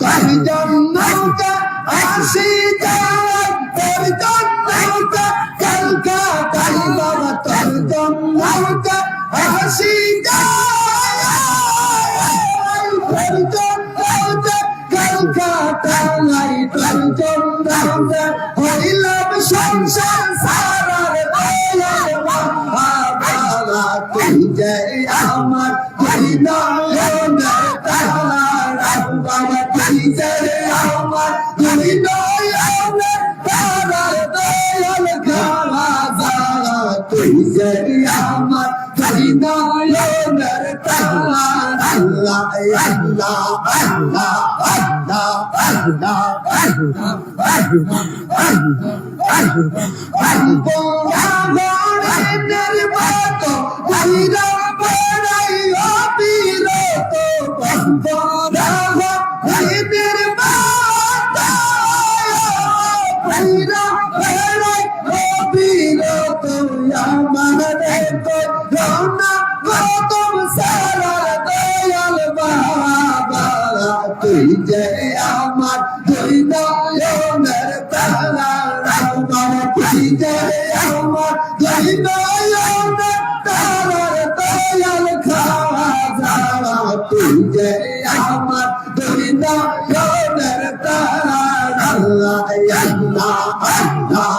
তোর জন্মটা আসি যায় তোর জন্মটা কলকাতায় বাবা তোর জন্মটা আসি যায় আমার হরিনায়নের তারা বাবা যে আমার হরিনায়নের তারা দয়াল খাওয়া তুই যে আমার হরিনায়নের তারা আল্লাহ আল্লাহ আল্লাহ আল্লাহ আল্লাহ বড়াগড়ের তুই যে আমার দুই নয়নের তারা তুই যে আমার দুই নয়নের তারার দয়াল খাওয়া যাওয়া তুই যে আমার দুই নয়নের তারা আল্লাহ আল্লাহ